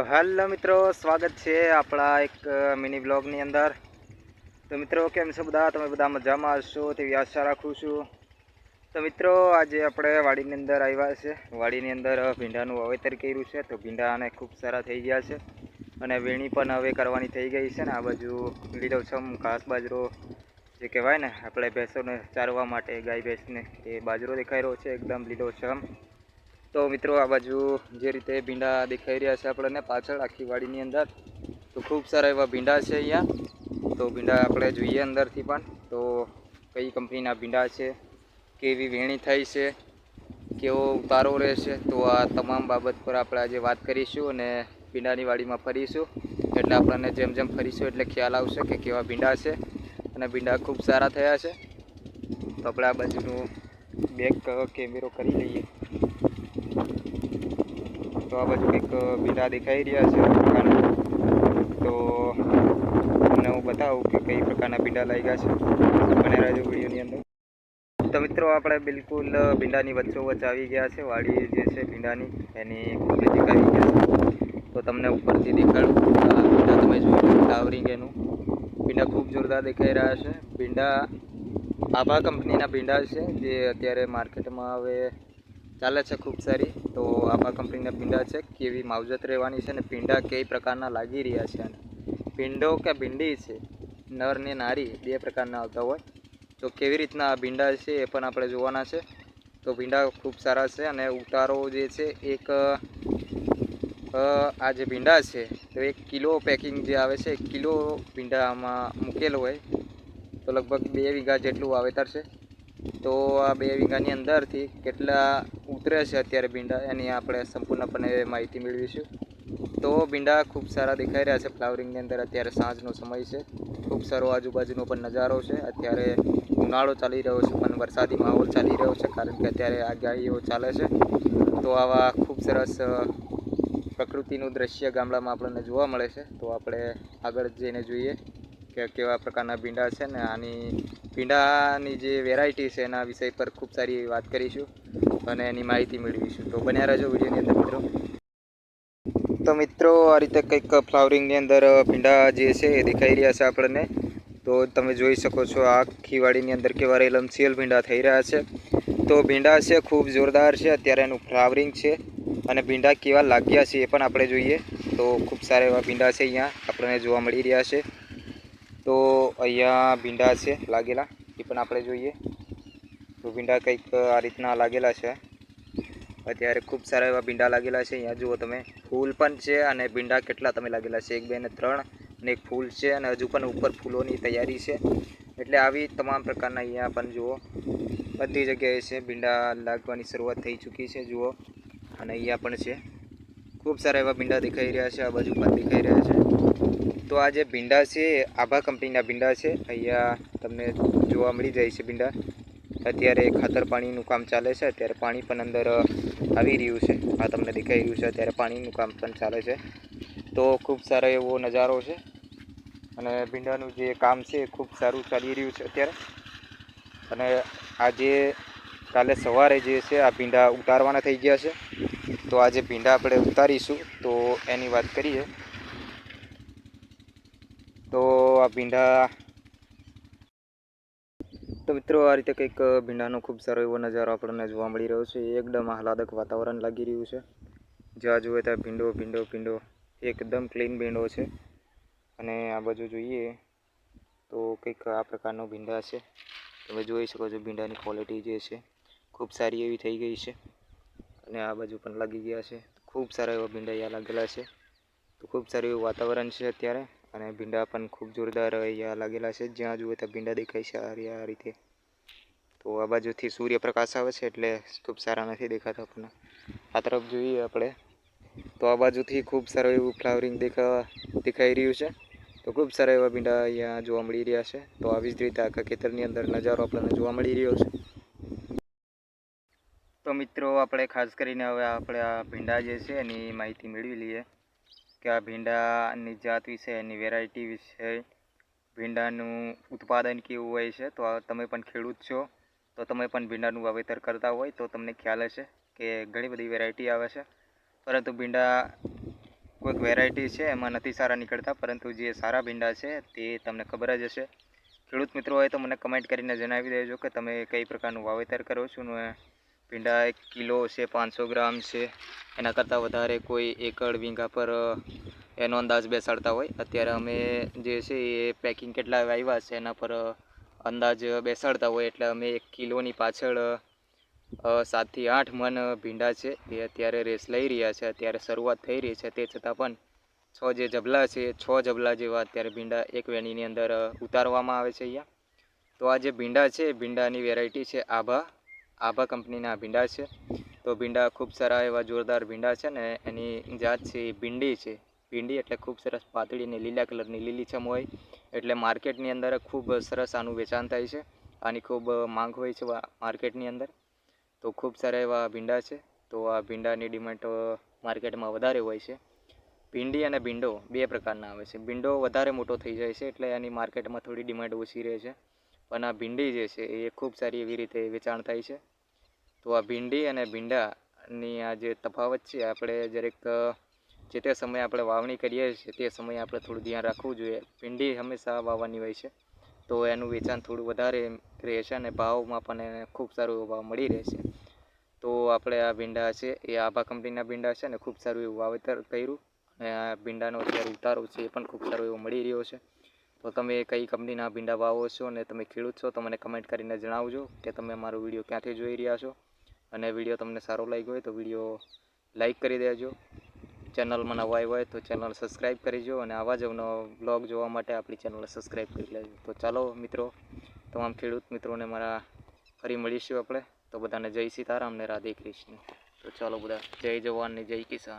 તો હેલો મિત્રો, સ્વાગત છે આપણા એક મિની બ્લોગની અંદર. તો મિત્રો, કેમ છો બધા? તમે બધા મજામાં હશો? તેવી આશા રાખું છું. તો મિત્રો, આજે આપણે વાડીની અંદર આવ્યા છે. વાડીની અંદર ભીંડાનું વાવેતર કર્યું છે. તો ભીંડાને ખૂબ સારા થઈ ગયા છે. અને વીણી પણ હવે કરવાની થઈ ગઈ છે ને, આ બાજુ લીલોછમ ઘાસ બાજરો જે કહેવાય ને, આપણે ભેંસોને ચારવા માટે ગાય ભેંસને એ બાજરો દેખાઈ રહ્યો છે, એકદમ લીલોછમ. તો મિત્રો આ બાજુ જે રીતે ભીંડા દેખાઈ રહ્યા છે આપણને પાછળ આખી વાડીની અંદર, તો ખૂબ સારા એવા ભીંડા છે અહીંયા. તો ભીંડા આપણે જોઈએ અંદરથી પણ, તો કઈ કંપનીના ભીંડા છે, કેવી વેણી થઈ છે, કેવો ઉતારો રહેશે, તો આ તમામ બાબત પર આપણે આજે વાત કરીશું અને ભીંડાની વાડીમાં ફરીશું. એટલે આપણને જેમ જેમ ફરીશું એટલે ખ્યાલ આવશે કે કેવા ભીંડા છે અને ભીંડા ખૂબ સારા થયા છે. તો આપણે આ બાજુનું બેક કેમેરો કરી લઈએ. તો આ બાજુ કંઈક ભીંડા દેખાઈ રહ્યા છે પ્રકારના તો તમને હું બતાવું કે કઈ પ્રકારના ભીંડા લાગ્યા છે બને રહેજો વિડીયોની અંદર. તો મિત્રો, આપણે બિલકુલ ભીંડાની વચ્ચોવચ્ચ આવી ગયા છે. વાડી જે છે ભીંડાની, એની નજીક આવી ગયા છે. તો તમને ઉપરથી દેખાડું. ભીંડા તમે જોઈ ટાવરિંગ એનું. ભીંડા ખૂબ જોરદાર દેખાઈ રહ્યા છે. ભીંડા આભા કંપનીના ભીંડા છે, જે અત્યારે માર્કેટમાં હવે ચાલે છે ખૂબ સારી. તો આભા કંપનીના ભીંડા છે, કેવી માવજત રહેવાની છે ને ભીંડા કઈ પ્રકારના લાગી રહ્યા છે અને ભીંડો કે ભીંડી છે, નર ને નારી બે પ્રકારના આવતા હોય. તો કેવી રીતના આ ભીંડા છે એ પણ આપણે જોવાના છે. તો ભીંડા ખૂબ સારા છે અને ઉતારો જે છે એક આ જે ભીંડા છે, તો એક કિલો પેકિંગ જે આવે છે, એક કિલો ભીંડા આમાં મૂકેલો હોય. તો લગભગ બે વીઘા જેટલું વાવેતર છે. તો આ બે વીઘાની અંદરથી કેટલા ઉતરે છે અત્યારે ભીંડા, એની આપણે સંપૂર્ણપણે માહિતી મેળવીશું. તો ભીંડા ખૂબ સારા દેખાઈ રહ્યા છે ફ્લાવરિંગની અંદર, અત્યારે સાંજનો સમય છે. ખૂબ સારો આજુબાજુનો પણ નજારો છે. અત્યારે ઉનાળો ચાલી રહ્યો છે, પણ વરસાદી માહોલ ચાલી રહ્યો છે, કારણ કે અત્યારે આગાહીઓ ચાલે છે. તો આવા ખૂબ સરસ પ્રકૃતિનું દ્રશ્ય ગામડામાં આપણને જોવા મળે છે. તો આપણે આગળ જઈને જોઈએ. કે કેવા પ્રકારના ભીંડા છે ને, આની ભીંડાની જે વેરાયટી છે એના વિષય પર ખૂબ સારી વાત કરીશું અને એની માહિતી મેળવીશું. તો બન્યા રહેજો વિડીયોની અંદર, મિત્રો. તો મિત્રો, આ રીતે કંઈક ફ્લાવરિંગની અંદર ભીંડા જે છે એ દેખાઈ રહ્યા છે આપણને. તો તમે જોઈ શકો છો, આ આખી વાડીની અંદર કેવા રેલમસીલ ભીંડા થઈ રહ્યા છે. તો ભીંડા છે, ખૂબ જોરદાર છે. અત્યારે એનું ફ્લાવરિંગ છે અને ભીંડા કેવા લાગ્યા છે એ પણ આપણે જોઈએ. તો ખૂબ સારા એવા ભીંડા છે અહીંયા આપણને જોવા મળી રહ્યા છે. તો અહીંયા ભીંડા છે, લાગેલા. એ પણ આપણે જોઈએ. તો ભીંડા કંઈક આ રીતના લાગેલા છે. અત્યારે ખૂબ સારા એવા ભીંડા લાગેલા છે. અહીંયા જુઓ તમે. ફૂલ પણ છે અને ભીંડા કેટલા તમે લાગેલા છે? એક, બે ને ત્રણ. અને એક ફૂલ છે અને હજુ પણ ઉપર ફૂલોની તૈયારી છે. એટલે આવી તમામ પ્રકારના અહીંયા પણ જુઓ. બધી જગ્યાએ છે ભીંડા લાગવાની શરૂઆત થઈ ચૂકી છે, જુઓ. અને અહીંયા પણ છે. ખૂબ સારા એવા ભીંડા દેખાઈ રહ્યા છે, આ બાજુ પણ દેખાઈ રહ્યા છે. તો આ જે ભીંડા છે આભા કંપનીના ભીંડા છે. અહીંયા તમને જોવા મળી જાય છે ભીંડા. અત્યારે ખાતર પાણીનું કામ ચાલે છે, અત્યારે પાણી પણ અંદર આવી રહ્યું છે. આ તમને દેખાઈ રહ્યું છે, અત્યારે પાણીનું કામ પણ ચાલે છે. તો ખૂબ સારો એવો નજારો છે. અને ભીંડાનું જે કામ છે, એ ખૂબ સારું ચાલી રહ્યું છે અત્યારે. અને આજે કાલે સવારે જે છે આ ભીંડા ઉતારવાના થઈ ગયા છે. તો આજે ભીંડા આપણે ઉતારીશું. તો એની વાત કરીએ. તો આ ભીંડા તો મિત્રો આ રીતે કંઈક ભીંડાનો ખૂબ સારો એવો નજારો આપણને જોવા મળી રહ્યો છે. એકદમ આહલાદક વાતાવરણ લાગી રહ્યું છે. જ્યાં જુએ ત્યાં ભીંડો ભીંડો ભીંડો એકદમ ક્લીન ભીંડો છે. અને આ બાજુ જોઈએ તો કંઈક આ પ્રકારનો ભીંડા છે. તમે જોઈ શકો છો ભીંડાની ક્વોલિટી જે છે. ખૂબ સારી એવી થઈ ગઈ છે. અને આ બાજુ પણ લાગી ગયા છે. ખૂબ સારા એવા ભીંડા લાગેલા છે. તો ખૂબ સારું એવું વાતાવરણ છે અત્યારે. અને ભીંડા પણ ખૂબ જોરદાર અહીંયા લાગેલા છે. જ્યાં જુએ ત્યાં ભીંડા દેખાય છે આ રીતે. તો આ બાજુથી સૂર્યપ્રકાશ આવે છે એટલે ખૂબ સારા નથી દેખાતા આપણને આ તરફ જોઈએ આપણે. તો આ બાજુથી ખૂબ સારું એવું ફ્લાવરિંગ દેખા, દેખાઈ રહ્યું છે. તો ખૂબ સારા એવા ભીંડા અહીંયા જોવા મળી રહ્યા છે. તો આવી જ રીતે આખા ખેતરની અંદર નજારો આપણને જોવા મળી રહ્યો છે. તો મિત્રો, આપણે ખાસ કરીને હવે આપણે આ ભીંડા જે છે એની માહિતી મેળવી લઈએ કે આ ભીંડાની જાત વિશે, એની વેરાયટી વિશે, ભીંડાનું ઉત્પાદન કેવું હોય છે. તો તમે પણ ખેડૂત છો, તો તમે પણ ભીંડાનું વાવેતર કરતા હોય તો તમને ખ્યાલ હશે કે ઘણી બધી વેરાયટી આવે છે. પરંતુ ભીંડા કોઈક વેરાયટી છે, એમાં નથી સારા નીકળતા, પરંતુ જે સારા ભીંડા છે તે તમને ખબર જ હશે. ખેડૂત મિત્રો હોય તો મને કમેન્ટ કરીને જણાવી દેજો કે તમે કઈ પ્રકારનું વાવેતર કરો છો ને ભીંડા એક કિલો છે, પાંચસો ગ્રામ છે. એના કરતાં વધારે કોઈ એકડ વીંઘા પર એનો અંદાજ બેસાડતા હોય. અત્યારે અમે જે છે એ પેકિંગ કેટલા આવ્યા છે એના પર અંદાજ બેસાડતા હોય. એટલે અમે એક કિલોની પાછળ સાતથી આઠ મન ભીંડા છે. એ અત્યારે રેસ લઈ રહ્યા છે. અત્યારે શરૂઆત થઈ રહી છે. તે છતાં પણ છ જે જબલા છે, છ જબલા જેવા અત્યારે ભીંડા એક વેણીની અંદર ઉતારવામાં આવે છે અહીંયા. તો આ જે ભીંડા છે, ભીંડાની વેરાયટી છે આભા. આભા કંપનીના ભીંડા છે. તો ભીંડા ખૂબ સારા એવા જોરદાર ભીંડા છે ને એની જાત છે એ ભીંડી છે. ભીંડી એટલે ખૂબ સરસ પાતળી અને લીલા કલરની લીલીછમ હોય. એટલે માર્કેટની અંદર ખૂબ સરસ આનું વેચાણ થાય છે. આની ખૂબ માંગ હોય છે માર્કેટની અંદર. તો ખૂબ સારા એવા ભીંડા છે. તો આ ભીંડાની ડિમાન્ડ માર્કેટમાં વધારે હોય છે. ભીંડી અને ભીંડો બે પ્રકારના આવે છે. ભીંડો વધારે મોટો થઈ જાય છે એટલે એની માર્કેટમાં થોડી ડિમાન્ડ ઓછી રહે છે. પણ આ ભીંડી જે છે એ ખૂબ સારી એવી રીતે વેચાણ થાય છે. તો આ ભીંડી અને ભીંડાની આ જે તફાવત છે, આપણે દરેક જે તે સમયે આપણે વાવણી કરીએ છીએ તે સમયે આપણે થોડું ધ્યાન રાખવું જોઈએ. ભીંડી હંમેશા વાવવાની હોય છે. તો એનું વેચાણ થોડું વધારે રહેશે અને ભાવમાં પણ એને ખૂબ સારો એવો ભાવ મળી રહેશે તો આપણે આ ભીંડા છે એ આભા કંપનીના ભીંડા છે ને ખૂબ સારું એવું વાવેતર કર્યું. અને આ ભીંડાનો અત્યારે ઉતારો છે એ પણ ખૂબ સારો એવો મળી રહ્યો છે. તો તમે કઈ કંપનીના ભીંડા વાવો છો અને તમે ખેડૂત છો, તો મને કમેન્ટ કરીને જણાવજો કે તમે મારો વીડિયો ક્યાંથી જોઈ રહ્યા છો. અને વીડિયો તમને સારો લાગ્યો હોય તો વીડિયો લાઈક કરી દેજો. ચેનલમાં નવા હોય તો ચેનલ સબસ્ક્રાઈબ કરીજો અને આવા જ બ્લોગ જોવા માટે આપણી ચેનલ સબસ્ક્રાઈબ કરી લેજો. તો ચાલો મિત્રો, તમામ ખેડૂત મિત્રોને મારા ફરી મળીશું આપણે. તો બધાને જય સીતારામ ને રાધે કૃષ્ણ. તો ચાલો બધા, જય જવાન ને જય કિસાન.